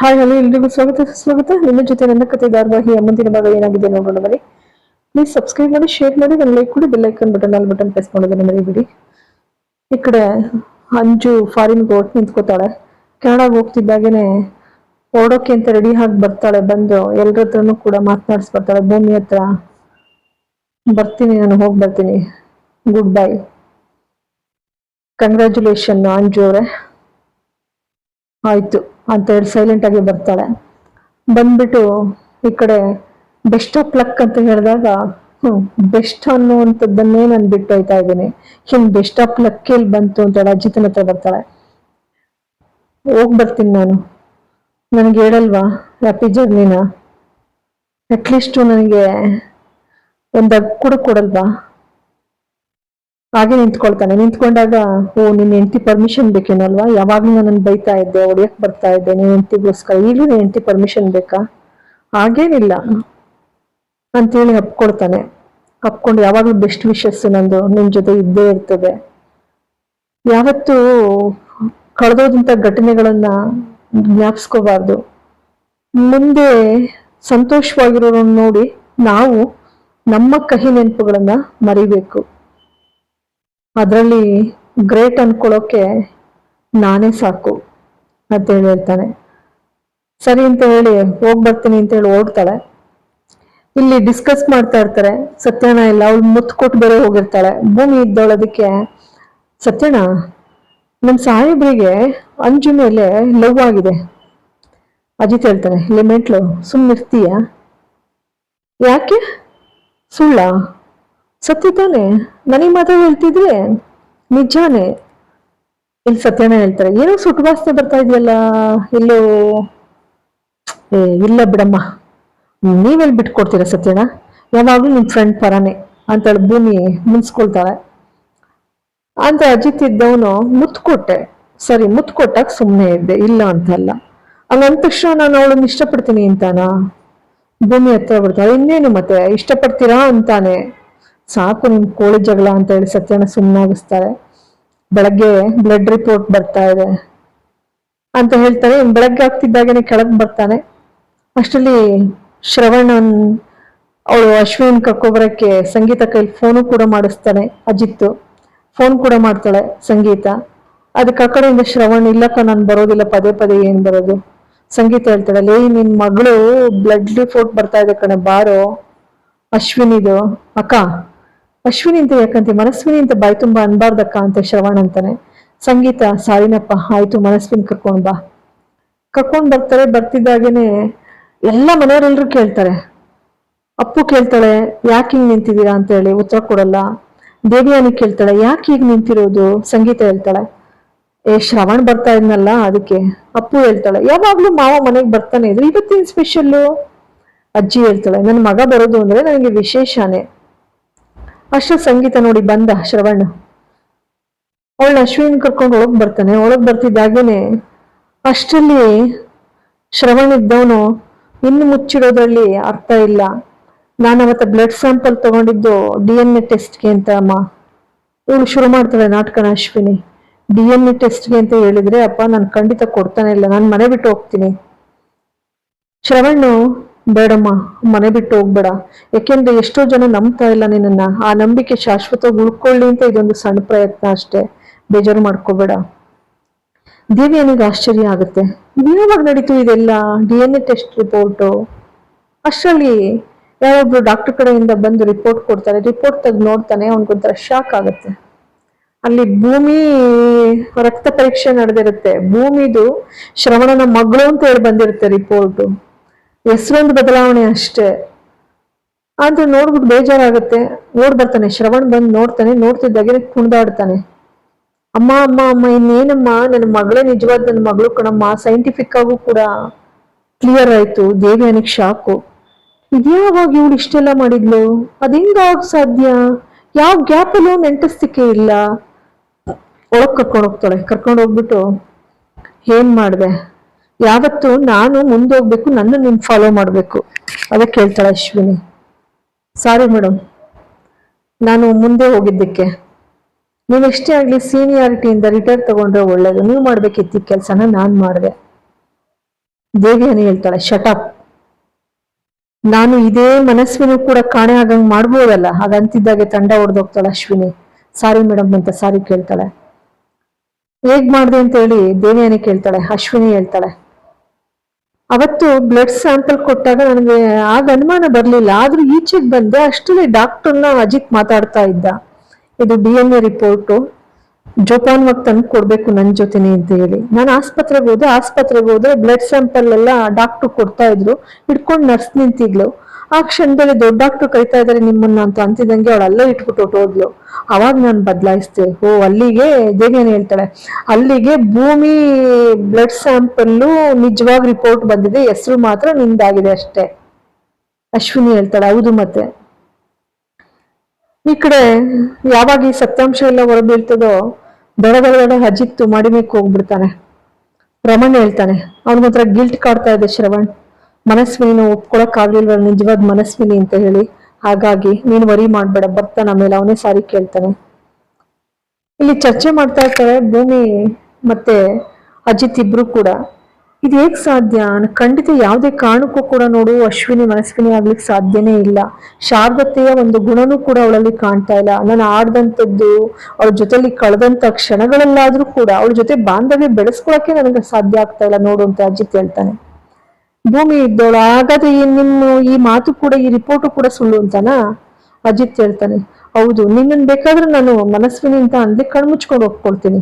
Hi hello ಎಲ್ರಿಗೂ ಸ್ವಾಗತ. ಸ್ವಾಗತ. ನಿಮ್ಮ ಜೊತೆ ನನ್ನ ಕತೆ ಧಾರವಾಹಿ ಮುಂದಿನ ಭಾಗ ಏನಾಗಿದೆ ನೋಡೋಣ ಬನ್ನಿ. ಪ್ಲೀಸ್ ಸಬ್ಸ್ಕ್ರೈಬ್ ಮಾಡಿ ಶೇರ್ ಮಾಡಿ ನನ್ನ ಲೈಕ್ ಕೊಡಿ ಬೆಲ್ ಐಕನ್ ಬಟನ್ ಅಲ್ಲಿ ಬಟನ್ ಪ್ರೆಸ್ ಮಾಡೋದನ್ನ ಮರಿಬೇಡಿ. ಈ ಕಡೆ ಅಂಜು ಫಾರಿನ್ ಹೋಗಿ ನಿಂತ್ಕೋತಾಳೆ. ಕೆನಡಾಗೆ ಹೋಗ್ತಿದ್ದಾಗೇನೆ ಹೊರಡೋಕೆ ಅಂತ ರೆಡಿ ಆಗಿ ಬರ್ತಾಳೆ. ಬಂದು ಎಲ್ರ ಹತ್ರನೂ ಕೂಡ ಮಾತನಾಡಿಸ್ಬರ್ತಾಳೆ ಭೂಮಿ ಹತ್ರ ಬರ್ತೀನಿ ನಾನು, ಹೋಗಿ ಬರ್ತೀನಿ. ಗುಡ್ ಬೈ ಕಂಗ್ರ್ಯಾಚುಲೇಷನ್ ಅಂಜು ಅವರೇ. ಆಯ್ತು. ಅಂತ ಹೇಳಿ ಸೈಲೆಂಟ್ ಆಗಿ ಬರ್ತಾಳೆ. ಬಂದ್ಬಿಟ್ಟು ಈ ಕಡೆ ಬೆಸ್ಟ್ ಆಫ್ ಲಕ್ ಅಂತ ಹೇಳಿದಾಗ, ಹ್ಮ್ ಬೆಸ್ಟ್ ಅನ್ನುವಂಥದ್ದನ್ನೇ ನಾನು ಬಿಟ್ಟು ಹೋಯ್ತಾ ಇದ್ದೀನಿ. ಹಿಂಗ್ ಬೆಸ್ಟ್ ಆಫ್ ಲಕ್ ಎಲ್ಲಿ ಬಂತು ಅಂತ ಹೇಳಿ ಅಜಿತನ ಹತ್ರ ಬರ್ತಾಳೆ. ಹೋಗ್ ಬರ್ತೀನಿ ನಾನು. ನನಗೆ ಹೇಳಲ್ವಾ ಹ್ಯಾಪಿ ಜರ್ನಿನ ಅಟ್ಲೀಸ್ಟು ನನಗೆ ಒಂದು ಕೂಡ ಕೊಡಲ್ವಾ? ಹಾಗೆ ನಿಂತ್ಕೊಳ್ತಾನೆ. ನಿಂತ್ಕೊಂಡಾಗ, ಓ, ನಿನ್ನ ಹೆಂಡತಿ ಪರ್ಮಿಷನ್ ಬೇಕೇನಲ್ವಾ? ಯಾವಾಗ್ಲೂ ನನ್ನ ಬೈತಾ ಇದ್ದೆ, ಹೊಡಿಯಕ್ ಬರ್ತಾ ಇದ್ದೆ ನಿನ್ನ ಹೆಂಡತಿಗೋಸ್ಕರ ಈಗಲೂ ನಿನ್ನ ಹೆಂಡತಿ ಪರ್ಮಿಷನ್ ಬೇಕಾ? ಹಾಗೇನಿಲ್ಲ. ಅಂತೇಳಿ ಅಪ್ಕೊಳ್ತಾನೆ ಅಪ್ಕೊಂಡು ಯಾವಾಗ್ಲೂ ಬೆಸ್ಟ್ ವಿಶಸ್ ನಂದು, ನಿನ್ ಜೊತೆ ಇದ್ದೇ ಇರ್ತದೆ. ಯಾವತ್ತೂ ಕಳೆದೋದಂತ ಘಟನೆಗಳನ್ನ ಜ್ಞಾಪಿಸ್ಕೋಬಾರ್ದು. ಮುಂದೆ ಸಂತೋಷವಾಗಿರೋರನ್ನ ನೋಡಿ ನಾವು ನಮ್ಮ ಕಹಿ ನೆನಪುಗಳನ್ನ ಮರಿಬೇಕು. ಅದರಲ್ಲಿ ಗ್ರೇಟ್ ಅನ್ಕೊಳ್ಳೋಕೆ ನಾನೇ ಸಾಕು ಅಂತ ಹೇಳಿ ಹೇಳ್ತಾನೆ ಸರಿ ಅಂತ ಹೇಳಿ ಹೋಗಿ ಬರ್ತೀನಿ ಅಂತ ಹೇಳಿ ಓಡ್ತಾಳೆ. ಇಲ್ಲಿ ಡಿಸ್ಕಸ್ ಮಾಡ್ತಾ ಇರ್ತಾರೆ ಸತ್ಯನ ಇಲ್ಲ ಅವಳು ಮುತ್ತು ಕೊಟ್ಟು ಬೇರೆ ಹೋಗಿರ್ತಾಳೆ. ಭೂಮಿ ಇದ್ದವಳದಕ್ಕೆ ಸತ್ಯನ ನಮ್ಮ ಸಾಹೇಬ್ರಿಗೆ ಅಂಜು ಮೇಲೆ ಲವ್ ಆಗಿದೆ. ಅಜಿತ್ ಹೇಳ್ತಾನೆ ಇಲ್ಲಿ ಮೆಂಟ್ಲು ಸುಮ್ಮನಿರ್ತೀಯ ಯಾಕೆ? ಸುಳ್ಳ. ಸತ್ಯ ತಾನೆ ನನಗೆ ಮಾತ್ರ ಹೇಳ್ತಿದ್ರೆ ನಿಜಾನೇ. ಇಲ್ಲಿ ಸತ್ಯನ ಹೇಳ್ತಾರೆ. ಏನೋ ಸುಟ್ಟು ವಾಸನೆ ಬರ್ತಾ ಇದೆಯಲ್ಲ, ಎಲ್ಲೋ. ಏ, ಇಲ್ಲ ಬಿಡಮ್ಮ. ನೀವೆಲ್ಲಿ ಬಿಟ್ಕೊಡ್ತೀರಾ ಸತ್ಯನ ಯಾವಾಗ್ಲೂ ನಿಮ್ ಫ್ರೆಂಡ್ ಪರಾನೆ ಅಂತೇಳಿ ಭೂಮಿ ಮುನ್ಸ್ಕೊಳ್ತಾಳೆ ಅಂತ ಅಜಿತ್ ಇದ್ದವನು ಮುತ್ಕೊಟ್ಟೆ. ಸರಿ ಮುತ್ತು ಕೊಟ್ಟಾಗ ಸುಮ್ಮನೆ ಇದ್ದೆ, ಇಲ್ಲ ಅಂತಲ್ಲ. ಹಂಗಂದ ತಕ್ಷಣ ನಾನು ಅವಳನ್ನ ಇಷ್ಟಪಡ್ತೀನಿ ಅಂತಾನ? ಭೂಮಿ ಹತ್ರ ಬರ್ತಾಳೆ ಇನ್ನೇನು ಮತ್ತೆ? ಇಷ್ಟಪಡ್ತೀರಾ ಅಂತಾನೆ. ಸಾಕು ನಿಮ್ ಕೋಳಿ ಜಗಳ ಅಂತ ಹೇಳಿ ಸತ್ಯನ ಸುಮ್ಮನಾಗಿಸ್ತಾರೆ ಬೆಳಗ್ಗೆ ಬ್ಲಡ್ ರಿಪೋರ್ಟ್ ಬರ್ತಾ ಇದೆ ಅಂತ ಹೇಳ್ತಾನೆ ಬೆಳಗ್ಗೆ ಆಗ್ತಿದ್ದಾಗೇನೆ ಕೆಳಗ್ ಬರ್ತಾನೆ. ಅಷ್ಟರಲ್ಲಿ ಶ್ರವಣ್ ಅವಳು ಅಶ್ವಿನ್ ಕರ್ಕೊಬರಕ್ಕೆ ಸಂಗೀತ ಕೈಲಿ ಫೋನು ಕೂಡ ಮಾಡಿಸ್ತಾನೆ, ಅಜಿತ್ತು. ಫೋನ್ ಕೂಡ ಮಾಡ್ತಾಳೆ ಸಂಗೀತ. ಅದಕ್ಕೆ ಆ ಕಡೆಯಿಂದ ಶ್ರವಣ್ ಇಲ್ಲಕ್ಕ ನಾನು ಬರೋದಿಲ್ಲ, ಪದೇ ಪದೇ ಏನ್ ಬರೋದು? ಸಂಗೀತ ಹೇಳ್ತಾಳೆ, ಲೇ, ನಿನ್ ಮಗಳು ಬ್ಲಡ್ ರಿಪೋರ್ಟ್ ಬರ್ತಾ ಇದೆ ಕಣೆ, ಬಾರೋ. ಅಶ್ವಿನಿದು ಅಕ್ಕ ಅಶ್ವಿನಿ ಅಂತ ಯಾಕಂತೆ ಮನಸ್ವಿನಿ ಅಂತ ಬಾಯಿ ತುಂಬಾ ಅನ್ಬಾರ್ದಕ್ಕ ಅಂತ ಶ್ರವಣ್ ಅಂತಾನೆ. ಸಂಗೀತ, ಸಾರಿನಪ್ಪ, ಆಯ್ತು ಮನಸ್ವಿನಿ ಕರ್ಕೊಂಡ್ ಬಾ. ಕರ್ಕೊಂಡ್ ಬರ್ತಾರೆ, ಬರ್ತಿದ್ದಾಗೇನೆ ಎಲ್ಲ ಮನೆಯವರೆಲ್ಲರೂ ಕೇಳ್ತಾರೆ. ಅಪ್ಪು ಕೇಳ್ತಾಳೆ, ಯಾಕೆ ಹಿಂಗ್ ನಿಂತಿದ್ದೀರಾ ಅಂತ ಹೇಳಿ ಉತ್ತರ ಕೊಡಲ್ಲ. ದೇವಿಯಾನಿ ಕೇಳ್ತಾಳೆ, ಯಾಕೆ ಈಗ ನಿಂತಿರೋದು? ಸಂಗೀತ ಹೇಳ್ತಾಳೆ. ಏ, ಶ್ರವಣ್ ಬರ್ತಾ ಇದ್ನಲ್ಲ ಅದಕ್ಕೆ. ಅಪ್ಪು ಹೇಳ್ತಾಳೆ, ಯಾವಾಗ್ಲೂ ಮಾವ ಮನೆಗೆ ಬರ್ತಾನೆ ಇದ್ರು ಇವತ್ತೇನ್ ಸ್ಪೆಷಲ್ಲು ಅಜ್ಜಿ ಹೇಳ್ತಾಳೆ ನನ್ನ ಮಗ ಬರೋದು ಅಂದ್ರೆ ನನಗೆ ವಿಶೇಷನೇ. ಅಷ್ಟ ಸಂಗೀತ ನೋಡಿ ಬಂದ ಶ್ರವಣ. ಅವಳ ಅಶ್ವಿನ್ ಕರ್ಕೊಂಡು ಒಳಗ್ ಬರ್ತಾನೆ. ಒಳಗೆ ಬರ್ತಿದ್ದಾಗೇನೆ ಅಷ್ಟರಲ್ಲಿ ಶ್ರವಣ್ ಇದ್ದವನು ಇನ್ನು ಮುಚ್ಚಿಡೋದ್ರಲ್ಲಿ ಅರ್ಥ ಇಲ್ಲ. ನಾನು ಅವತ್ತ ಬ್ಲಡ್ ಸ್ಯಾಂಪಲ್ ತಗೊಂಡಿದ್ದು ಡಿ ಎನ್ ಎ ಟೆಸ್ಟ್ಗೆ ಅಂತ ಅಮ್ಮ. ಇವಳು ಶುರು ಮಾಡ್ತಾಳೆ ನಾಟಕನ ಅಶ್ವಿನಿ. ಡಿ ಎನ್ ಎ ಟೆಸ್ಟ್ಗೆ ಅಂತ ಹೇಳಿದ್ರೆ, ಅಪ್ಪ, ನಾನು ಖಂಡಿತ ಕೊಡ್ತಾನೆ ಇಲ್ಲ. ನಾನು ಮನೆ ಬಿಟ್ಟು ಹೋಗ್ತೀನಿ. ಶ್ರವಣ್ಣು ಬೇಡಮ್ಮ, ಮನೆ ಬಿಟ್ಟು ಹೋಗ್ಬೇಡ. ಯಾಕೆಂದ್ರೆ ಎಷ್ಟೋ ಜನ ನಂಬ್ತಾ ಇಲ್ಲ ನಿನ್ನನ್ನು. ಆ ನಂಬಿಕೆ ಶಾಶ್ವತವಾಗಿ ಉಳ್ಕೊಳ್ಳಿ ಅಂತ ಇದೊಂದು ಸಣ್ಣ ಪ್ರಯತ್ನ ಅಷ್ಟೇ. ಬೇಜಾರು ಮಾಡ್ಕೋಬೇಡ. ದೇವಿಯನಿಗೆ ಆಶ್ಚರ್ಯ ಆಗುತ್ತೆ. ಯಾವಾಗ ನಡೀತು ಇದೆಲ್ಲ? D N A test report. ಅಷ್ಟರಲ್ಲಿ ಯಾರೊಬ್ರು ಡಾಕ್ಟರ್ ಕಡೆಯಿಂದ ಬಂದು ರಿಪೋರ್ಟ್ ಕೊಡ್ತಾರೆ. ರಿಪೋರ್ಟ್ ತೆಗೆದು ನೋಡ್ತಾನೆ, ಅವನಿಗೊಂಥರ ಶಾಕ್ ಆಗುತ್ತೆ. ಅಲ್ಲಿ ಭೂಮಿ ರಕ್ತ ಪರೀಕ್ಷೆ ನಡೆದಿರುತ್ತೆ. ಭೂಮಿದು ಶ್ರವಣನ ಮಗಳು ಅಂತ ಹೇಳಿ ಬಂದಿರುತ್ತೆ ರಿಪೋರ್ಟು. ಹೆಸರೊಂದು ಬದಲಾವಣೆ ಅಷ್ಟೇ. ಆದ್ರೆ ನೋಡ್ಬಿಟ್ಟು ಬೇಜಾರಾಗುತ್ತೆ. ಓಡ್ ಬರ್ತಾನೆ, ಶ್ರವಣ್ ಬಂದು ನೋಡ್ತಾನೆ ನೋಡ್ತಿದ್ದಾಗೆ ಕುಣಿದಾಡ್ತಾನೆ. ಅಮ್ಮ ಅಮ್ಮ ಅಮ್ಮ, ಇನ್ನೇನಮ್ಮ? ನನ್ನ ಮಗಳೇ ನಿಜವಾದ ನನ್ನ ಮಗಳು ಕಣಮ್ಮ. ಸೈಂಟಿಫಿಕ್ ಆಗೂ ಕೂಡ ಕ್ಲಿಯರ್ ಆಯ್ತು. ದೇವಿ ನನಗೆ ಶಾಕು. ಇದ್ಯಾವಾಗ ಇವಳು ಇಷ್ಟೆಲ್ಲ ಮಾಡಿದ್ಲು? ಅದ್ ಹೆಂಗಾಗ್ ಸಾಧ್ಯ? ಯಾವ ಗ್ಯಾಪಲ್ಲೂ ನೆಂಟಸ್ತಿಕೆ ಇಲ್ಲ. ಒಳಗ್ ಕರ್ಕೊಂಡು ಹೋಗ್ತಾಳೆ. ಕರ್ಕೊಂಡು ಹೋಗ್ಬಿಟ್ಟು ಏನ್ ಮಾಡ್ದೆ? ಯಾವತ್ತು ನಾನು ಮುಂದೋಗ್ಬೇಕು, ನನ್ನ ನಿಮ್ ಫಾಲೋ ಮಾಡ್ಬೇಕು. ಅದಕ್ಕೆ ಹೇಳ್ತಾಳೆ ಅಶ್ವಿನಿ. ಸಾರಿ ಮೇಡಮ್ ನಾನು ಮುಂದೆ ಹೋಗಿದ್ದಕ್ಕೆ. ನೀವು ಎಷ್ಟೇ ಆಗ್ಲಿ ಸೀನಿಯಾರಿಟಿಯಿಂದ ರಿಟೈರ್ ತಗೊಂಡ್ರೆ ಒಳ್ಳೇದು. ನೀವು ಮಾಡ್ಬೇಕಿತ್ತು ಕೆಲ್ಸನ, ನಾನ್ ಮಾಡಿದೆ. ದೇವಿಯನಿ ಹೇಳ್ತಾಳೆ ಶಟಪ್ ನಾನು ಇದೇ ಮನಸ್ಸಿನೂ ಕೂಡ ಕಾಣೆ ಆಗಂಗ್ ಮಾಡ್ಬೋದಲ್ಲ? ಹಾಗಂತಿದ್ದಾಗೆ ತಂಡ ಹೊಡೆದೋಗ್ತಾಳೆ ಅಶ್ವಿನಿ. ಸಾರಿ ಮೇಡಮ್ ಅಂತ ಸಾರಿ ಕೇಳ್ತಾಳೆ. ಹೇಗ್ ಮಾಡ್ದೆ ಅಂತ ಹೇಳಿ ದೇವಿಯನಿ ಕೇಳ್ತಾಳೆ, ಅಶ್ವಿನಿ ಹೇಳ್ತಾಳೆ. ಅವತ್ತು ಬ್ಲಡ್ ಸ್ಯಾಂಪಲ್ ಕೊಟ್ಟಾಗ ನನಗೆ ಆಗ ಅನುಮಾನ ಬರಲಿಲ್ಲ. ಆದರೂ ಈಚೆಗೆ ಬಂದೆ, ಅಷ್ಟರಲ್ಲಿ ಡಾಕ್ಟರ್ನ ಅಜಿತ್ ಮಾತಾಡ್ತಾ ಇದ್ದ. ಇದು ಡಿ ಎನ್ ಎ ರಿಪೋರ್ಟು ಜೋಪಾನ್ವಾಗಿ ತಂದು ಕೊಡಬೇಕು ನನ್ನ ಜೊತೆನೆ ಅಂತ ಹೇಳಿ. ನಾನು ಆಸ್ಪತ್ರೆಗೆ ಹೋದೆ, ಆಸ್ಪತ್ರೆಗೆ ಹೋದ್ರೆ ಬ್ಲಡ್ ಸ್ಯಾಂಪಲ್ ಎಲ್ಲ ಡಾಕ್ಟರ್ ಕೊಡ್ತಾ ಇದ್ರು. ಹಿಡ್ಕೊಂಡು ನರ್ಸ್ ನಿಂತಿದ್ಲು. ಆ ಕ್ಷಣದಲ್ಲಿ ದೊಡ್ಡ ಡಾಕ್ಟರ್ ಕರಿತಾ ಇದ್ದಾರೆ ನಿಮ್ಮನ್ನ ಅಂತ ಅಂತಿದಂಗೆ ಅವಳು ಅಲ್ಲೇ ಇಟ್ಬಿಟ್ಟು ಹೊಟ್ಟೋದ್ಲು ಅವಾಗ ನಾನು ಬದಲಾಯಿಸ್ದೆ. ಓ, ಅಲ್ಲಿಗೆ ದೇವಿಯನ್ನು ಹೇಳ್ತಾಳೆ, ಅಲ್ಲಿಗೆ ಭೂಮಿ ಬ್ಲಡ್ ಸ್ಯಾಂಪಲ್ಲು ನಿಜವಾಗಿ ರಿಪೋರ್ಟ್ ಬಂದಿದೆ. ಹೆಸರು ಮಾತ್ರ ನಿಂದಾಗಿದೆ ಅಷ್ಟೇ. ಅಶ್ವಿನಿ ಹೇಳ್ತಾಳೆ, ಹೌದು ಮತ್ತೆ. ಈ ಕಡೆ ಯಾವಾಗ ಈ ಸತ್ಯಾಂಶ ಎಲ್ಲ ಹೊರಬೀಳ್ತದೋ ದಡದೊಳಗಡೆ ಅಜಿತ್ತು ಮಾಡಿಮೇಕ್ ಹೋಗ್ಬಿಡ್ತಾನೆ. ರಮಣ್ ಹೇಳ್ತಾನೆ, ಅವನ ಹತ್ರ ಗಿಲ್ಟ್ ಕಾಡ್ತಾ ಇದೆ ಶ್ರವಣ್. ಮನಸ್ವಿನಿನ ಒಪ್ಕೊಳಕ್ ಆಗ್ಲಿಲ್ವ ನಿಜವಾದ ಮನಸ್ವಿನಿ ಅಂತ ಹೇಳಿ. ಹಾಗಾಗಿ ನೀನು ವರಿ ಮಾಡ್ಬೇಡ ಬರ್ತಾನ ಮೇಲೆ ಅವನೇ ಸಾರಿ ಕೇಳ್ತಾನೆ. ಇಲ್ಲಿ ಚರ್ಚೆ ಮಾಡ್ತಾ ಇರ್ತಾರೆ ಭೂಮಿ ಮತ್ತೆ ಅಜಿತ್ ಇಬ್ರು ಕೂಡ. ಇದು ಹೇಗ್ ಸಾಧ್ಯ? ಖಂಡಿತ ಯಾವುದೇ ಕಾರಣಕ್ಕೂ ಕೂಡ ನೋಡು, ಅಶ್ವಿನಿ ಮನಸ್ವಿನಿ ಆಗ್ಲಿಕ್ಕೆ ಸಾಧ್ಯನೇ ಇಲ್ಲ. ಶಾರದತೆಯ ಒಂದು ಗುಣನೂ ಕೂಡ ಅವಳಲ್ಲಿ ಕಾಣ್ತಾ ಇಲ್ಲ. ನಾನು ಆಡ್ದಂಥದ್ದು, ಅವಳ ಜೊತೆಲಿ ಕಳೆದಂತ ಕ್ಷಣಗಳಲ್ಲಾದ್ರೂ ಕೂಡ ಅವಳ ಜೊತೆ ಬಾಂಧವ್ಯ ಬೆಳೆಸ್ಕೊಳಕ್ಕೆ ನನಗೆ ಸಾಧ್ಯ ಆಗ್ತಾ ಇಲ್ಲ. ನೋಡು ಅಂತ ಅಜಿತ್ ಹೇಳ್ತಾನೆ. ಭೂಮಿ ಇದ್ದೋಳು ಹಾಗಾದ್ರೆ ನಿಮ್ಮ ಈ ಮಾತು ಕೂಡ, ಈ ರಿಪೋರ್ಟು ಕೂಡ ಸುಳ್ಳು ಅಂತಾನಾ ಅಜಿತ್ ಹೇಳ್ತಾನೆ, ಹೌದು ನಿನ್ನನ್ ಬೇಕಾದ್ರೆ ನಾನು ಮನಸ್ವಿನಿ ಅಂತ ಅಂದ್ಲಿ ಕಣ್ಮುಚ್ಕೊಂಡು ಒಪ್ಕೊಳ್ತೀನಿ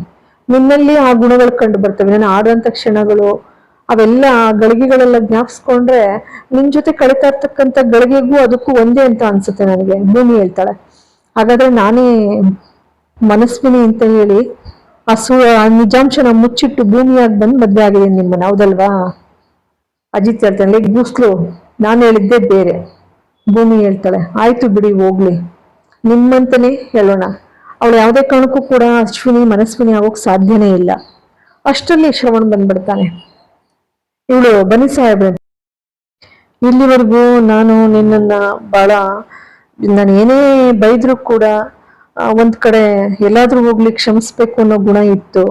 ನಿನ್ನಲ್ಲಿ ಆ ಗುಣಗಳು ಕಂಡು ಬರ್ತವೆ ನಾನು ಆಡುವಂಥ ಕ್ಷಣಗಳು, ಅವೆಲ್ಲ ಗಳಿಗೆಗಳೆಲ್ಲ ಜ್ಞಾಪಿಸ್ಕೊಂಡ್ರೆ ನಿನ್ ಜೊತೆ ಕಳೀತಾ ಇರ್ತಕ್ಕಂಥ ಗಳಿಗೆಗೂ ಅದಕ್ಕೂ ಒಂದೇ ಅಂತ ಅನ್ಸುತ್ತೆ ನನಗೆ, ಭೂಮಿ ಹೇಳ್ತಾಳೆ. ಹಾಗಾದ್ರೆ ನಾನೇ ಮನಸ್ವಿನಿ ಅಂತ ಹೇಳಿ ಆ ಸು ಆ ನಿಜಾಂಶನ ಮುಚ್ಚಿಟ್ಟು ಭೂಮಿಯಾಗಿ ಬಂದು ಮದ್ವೆ ಆಗಿದೆ ನಿಮ್ಮನ್ನ, ಹೌದಲ್ವಾ? ಅಜಿತ್ ಹೇಳ್ತಾನೆ ಬೂಸ್ಲು ನಾನು ಹೇಳಿದ್ದೆ ಬೇರೆ. ಭೂಮಿ ಹೇಳ್ತಾಳೆ, ಆಯ್ತು ಬಿಡಿ, ಹೋಗ್ಲಿ. ನಿಮ್ಮಂತನೇ ಹೇಳೋಣ. ಅವಳು ಯಾವುದೇ ಕಾರಣಕ್ಕೂ ಕೂಡ ಅಶ್ವಿನಿ, ಮನಸ್ವಿನಿ ಆಗೋಕ್ ಸಾಧ್ಯನೇ ಇಲ್ಲ. ಅಷ್ಟರಲ್ಲಿ ಶ್ರವಣ್ ಬಂದ್ಬಿಡ್ತಾನೆ. ಇವಳು ಬನ್ನಿ ಸಾಹೇಬ್ರೆ. ಇಲ್ಲಿವರೆಗೂ ನಾನು ನಿನ್ನನ್ನ ಬಹಳ, ನಾನು ಏನೇ ಬೈದ್ರು ಕೂಡ ಒಂದ್ ಕಡೆ ಎಲ್ಲಾದ್ರೂ ಹೋಗ್ಲಿ ಕ್ಷಮಿಸ್ಬೇಕು ಅನ್ನೋ ಗುಣ ಇತ್ತು.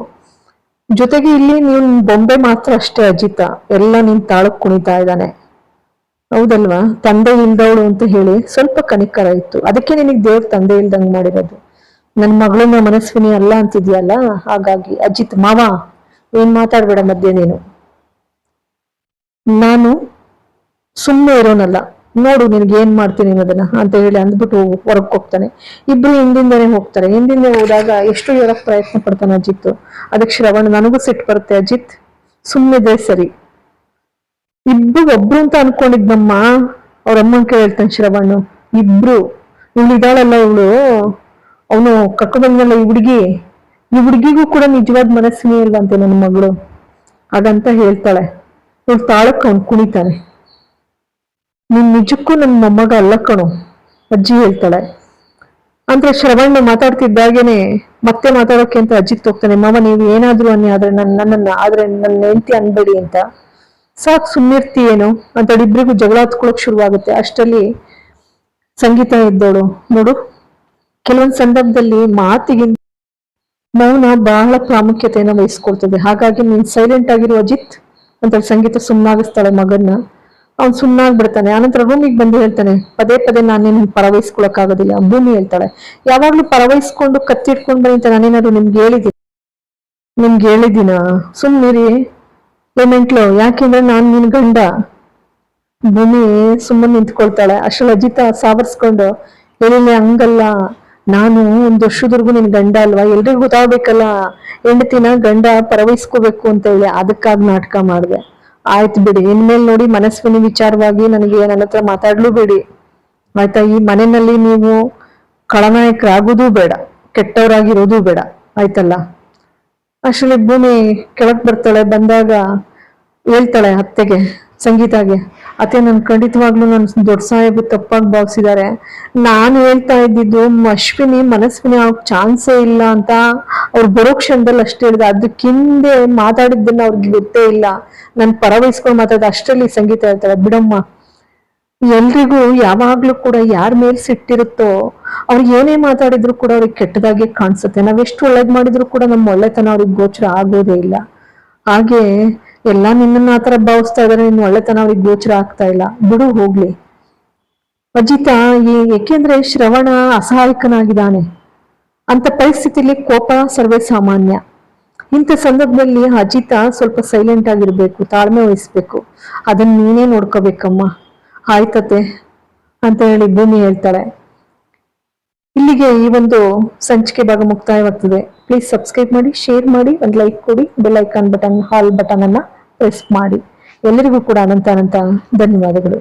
ಜೊತೆಗೆ ಇಲ್ಲಿ ನೀವು ಬೊಂಬೆ ಮಾತ್ರ ಅಷ್ಟೇ ಅಜಿತ. ಎಲ್ಲ ನಿನ್ ತಾಳಕ್ ಕುಣಿತಾ ಇದ್ದಾನೆ. ಹೌದಲ್ವಾ? ತಂದೆ ಇಲ್ದವಳು ಅಂತ ಹೇಳಿ ಸ್ವಲ್ಪ ಕನಿಕರ ಇತ್ತು. ಅದಕ್ಕೆ ನಿನಗೆ ದೇವ್ರ ತಂದೆ ಇಲ್ದಂಗ್ ಮಾಡಿರೋದು. ನನ್ನ ಮಗಳನ್ನ ಮನಸ್ವಿನಿ ಅಲ್ಲ ಅಂತಿದ್ಯಲ್ಲ? ಹಾಗಾಗಿ ಅಜಿತ್, ಮಾವ, ಏನ್ ಮಾತಾಡ್ಬೇಡ ಮಧ್ಯೆ ನೀನು. ನಾನು ಸುಮ್ಮನೆ ಇರೋನಲ್ಲ. ನೋಡು ನಿನ್ಗೆ ಏನ್ ಮಾಡ್ತೀನಿ ಅನ್ನೋದನ್ನ ಅಂತ ಹೇಳಿ ಅಂದ್ಬಿಟ್ಟು ಹೊರಗೆ ಹೋಗ್ತಾನೆ. ಇಬ್ರು ಹಿಂದಿಂದನೇ ಹೋಗ್ತಾರೆ. ಹಿಂದಿಂದ ಹೋದಾಗ ಎಷ್ಟು ಹೇಳಕ್ ಪ್ರಯತ್ನ ಪಡ್ತಾನೆ ಅಜಿತ್. ಅದಕ್ಕೆ ಶ್ರವಣ್, ನನಗೂ ಸಿಟ್ ಬರುತ್ತೆ ಅಜಿತ್. ಸುಮ್ಮನೆ ಸರಿ. ಇಬ್ರು ಒಬ್ರು ಅಂತ ಅನ್ಕೊಂಡಿದ್ನಮ್ಮ. ಅವ್ರ ಅಮ್ಮನ್ ಕೇಳ್ತಾನೆ ಶ್ರವಣ್, ಇಬ್ರು. ಇವ್ಳು ಇದಾಳಲ್ಲ ಇವಳು? ಅವನು ಕರ್ಕೊಂಡ್ಬಂದಲ್ಲ ಈ ಹುಡುಗಿ? ಈ ಹುಡುಗಿಗೂ ಕೂಡ ನಿಜವಾದ ಮನಸ್ಸಿನೇ ಇಲ್ವಂತೆ ನನ್ನ ಮಗಳು. ಹಾಗಂತ ಹೇಳ್ತಾಳೆ. ಇವಳು ತಾಳಕ್ಕೆ ಅವ್ನು ಕುಣಿತಾನೆ. ನೀನ್ ನಿಜಕ್ಕೂ ನನ್ನ ಮೊಮ್ಮಗ ಅಲ್ಲ ಕಣು, ಅಜ್ಜಿ ಹೇಳ್ತಾಳೆ. ಅಂದ್ರೆ ಶ್ರವಣ್ಣ ಮಾತಾಡ್ತಿದ್ದಾಗೇನೆ ಮತ್ತೆ ಮಾತಾಡೋಕೆ ಅಂತ ಅಜ್ಜಿತ್ ಹೋಗ್ತಾನೆ ಮಾವ, ನೀವು ಏನಾದ್ರೂ ಅನ್ನಿ, ಆದ್ರೆ ನನ್ನ ನನ್ನನ್ನ, ಆದ್ರೆ ನನ್ನ ಹೆಂಡತಿ ಅನ್ಬೇಡಿ ಅಂತ. ಸಾಕ್ ಏನು ಅಂತ ಇಬ್ಬರಿಗೂ ಜಗಳ ಹತ್ಕೊಳಕ್ ಶುರುವಾಗುತ್ತೆ. ಅಷ್ಟರಲ್ಲಿ ಸಂಗೀತ ಇದ್ದವಳು ನೋಡು, ಕೆಲವೊಂದು ಸಂದರ್ಭದಲ್ಲಿ ಮಾತಿಗಿಂತ ಮೌನ ಬಹಳ ಪ್ರಾಮುಖ್ಯತೆಯನ್ನು ವಹಿಸ್ಕೊಳ್ತದೆ. ಹಾಗಾಗಿ ನೀನ್ ಸೈಲೆಂಟ್ ಆಗಿರೋ ಅಜಿತ್ ಅಂತ ಸಂಗೀತ ಸುಮ್ಮನಾಗಿಸ್ತಾಳೆ ಮಗನ್ನ. ಅವ್ನು ಸುಮ್ಮನಾಗ್ಬಿಡ್ತಾನೆ ಆನಂತರ ರೂಮಿಗೆ ಬಂದು ಹೇಳ್ತಾನೆ, ಪದೇ ಪದೇ ನಾನೇನು ಪರವಹಿಸ್ಕೊಳಕ್ ಆಗೋದಿಲ್ಲ ಭೂಮಿ ಹೇಳ್ತಾಳೆ. ಯಾವಾಗ್ಲೂ ಪರವಹಿಸ್ಕೊಂಡು ಕತ್ತಿಟ್ಕೊಂಡು ಬನ್ನಿ ಅಂತ ನಾನೇನಾದ್ರು ನಿಮ್ಗೆ ಹೇಳಿದ್ದೀನಿ ನಿಮ್ಗೆ ಹೇಳಿದ್ದೀನ ಸುಮ್ಮನಿರಿ ಪೇಮೆಂಟ್ಲು ಯಾಕೆಂದ್ರೆ ನಾನು ನಿನ್ ಗಂಡ. ಭೂಮಿ ಸುಮ್ಮನೆ ನಿಂತ್ಕೊಳ್ತಾಳೆ. ಅಷ್ಟು ಅಜಿತ ಸಾವರ್ಸ್ಕೊಂಡು ಹೇಳಿಲ್ಲ ಹಂಗಲ್ಲ. ನಾನು ಒಂದು ವರ್ಷದವರೆಗೂ ನಿನ್ ಗಂಡ ಅಲ್ವಾ? ಎಲ್ರಿಗೂ ಗೊತ್ತಾಗ್ಬೇಕಲ್ಲ. ಹೆಂಡತಿನ ಗಂಡ ಪರವಹಿಸ್ಕೋಬೇಕು ಅಂತ ಹೇಳಿ, ಅದಕ್ಕಾಗಿ ನಾಟಕ ಮಾಡಿದೆ. ಆಯ್ತು ಬಿಡಿ. ಇನ್ಮೇಲೆ ನೋಡಿ ಮನಸ್ವಿನಿ ವಿಚಾರವಾಗಿ ನನಗೆ ನನ್ನ ಹತ್ರ ಮಾತಾಡ್ಲೂ ಬೇಡಿ. ಆಯ್ತಾ? ಈ ಮನೆಯಲ್ಲಿ ನೀವು ಕಳನಾಯಕರಾಗೋದು ಬೇಡ, ಕೆಟ್ಟವರಾಗಿರೋದು ಬೇಡ. ಆಯ್ತಲ್ಲ? ಅಷ್ಟರಲ್ಲಿ ಭೂಮಿ ಕೆಳಕ್ ಬರ್ತಾಳೆ, ಬಂದಾಗ ಹೇಳ್ತಾಳೆ ಅತ್ತೆಗೆ. ಸಂಗೀತಾಗೆ ಅತ್ತೆ ನನ್ ಖಂಡಿತವಾಗ್ಲೂ ನನ್ ದೊಡ್ಡ ಸಾಹೇಬ್ ತಪ್ಪಾಗಿ ಭಾವಿಸಿದ್ದಾರೆ ನಾನು ಹೇಳ್ತಾ ಇದ್ದಿದ್ದು ಅಶ್ವಿನಿ ಮನಸ್ವಿನಿ ಅವ್ರಿಗೆ ಚಾನ್ಸೇ ಇಲ್ಲ ಅಂತ ಅವ್ರು ಬರೋ ಕ್ಷಣದಲ್ಲಿ ಅಷ್ಟೇ ಹೇಳಿದೆ. ಅದಕ್ಕಿಂದೆ ಮಾತಾಡಿದ್ದನ್ನ ಅವ್ರಿಗೆ ಗೊತ್ತೇ ಇಲ್ಲ. ನಾನು ಪರ ವಹಿಸ್ಕೊಂಡು ಮಾತಾಡಿದ ಅಷ್ಟರಲ್ಲಿ ಸಂಗೀತ ಹೇಳ್ತಾರೆ, ಬಿಡಮ್ಮ, ಎಲ್ರಿಗೂ ಯಾವಾಗ್ಲೂ ಕೂಡ ಯಾರ ಮೇಲ್ ಸಿಟ್ಟಿರುತ್ತೋ ಅವ್ರು ಏನೇ ಮಾತಾಡಿದ್ರು ಕೂಡ ಅವ್ರಿಗೆ ಕೆಟ್ಟದಾಗೆ ಕಾಣಿಸುತ್ತೆ. ನಾವೆಷ್ಟು ಒಳ್ಳೇದ್ ಮಾಡಿದ್ರು ಕೂಡ ನಮ್ಮ ಒಳ್ಳೆತನ ಅವ್ರಿಗೆ ಗೋಚರ ಆಗೋದೇ ಇಲ್ಲ. ಹಾಗೆ ಎಲ್ಲ ನಿನ್ನ ಆತರ ಭಾವಿಸ್ತಾ ಇದಾರೆ, ನಿನ್ ಒಳ್ಳೆತನ ಅವ್ರಿಗೆ ಗೋಚರ ಆಗ್ತಾ ಇಲ್ಲ. ಬಿಡು, ಹೋಗ್ಲಿ. ಅಜಿತ ಏಕೆಂದ್ರೆ ಶ್ರವಣ ಅಸಹಾಯಕನಾಗಿದ್ದಾನೆ. ಅಂತ ಪರಿಸ್ಥಿತಿಲಿ ಕೋಪ ಸರ್ವೇ ಸಾಮಾನ್ಯ. ಇಂಥ ಸಂದರ್ಭದಲ್ಲಿ ಅಜಿತ ಸ್ವಲ್ಪ ಸೈಲೆಂಟ್ ಆಗಿರ್ಬೇಕು, ತಾಳ್ಮೆ ವಹಿಸ್ಬೇಕು. ಅದನ್ನ ನೀನೇ ನೋಡ್ಕೋಬೇಕಮ್ಮ. ಆಯ್ತತೆ ಅಂತ ಹೇಳಿ ಭೂಮಿ ಹೇಳ್ತಾಳೆ. ಇಲ್ಲಿಗೆ ಈ ಒಂದು ಸಂಚಿಕೆ ಭಾಗ ಮುಕ್ತಾಯವಾಗ್ತದೆ. ಪ್ಲೀಸ್ ಸಬ್ಸ್ಕ್ರೈಬ್ ಮಾಡಿ ಶೇರ್ ಮಾಡಿ, ಒಂದು ಲೈಕ್ ಕೊಡಿ ಬೆಲ್ ಐಕಾನ್ ಬಟನ್ ಹಾಲ್ ಬಟನ್ ಅನ್ನ ಪ್ರೆಸ್ ಮಾಡಿ. ಎಲ್ಲರಿಗೂ ಕೂಡ ಅನಂತ ಅನಂತ ಧನ್ಯವಾದಗಳು.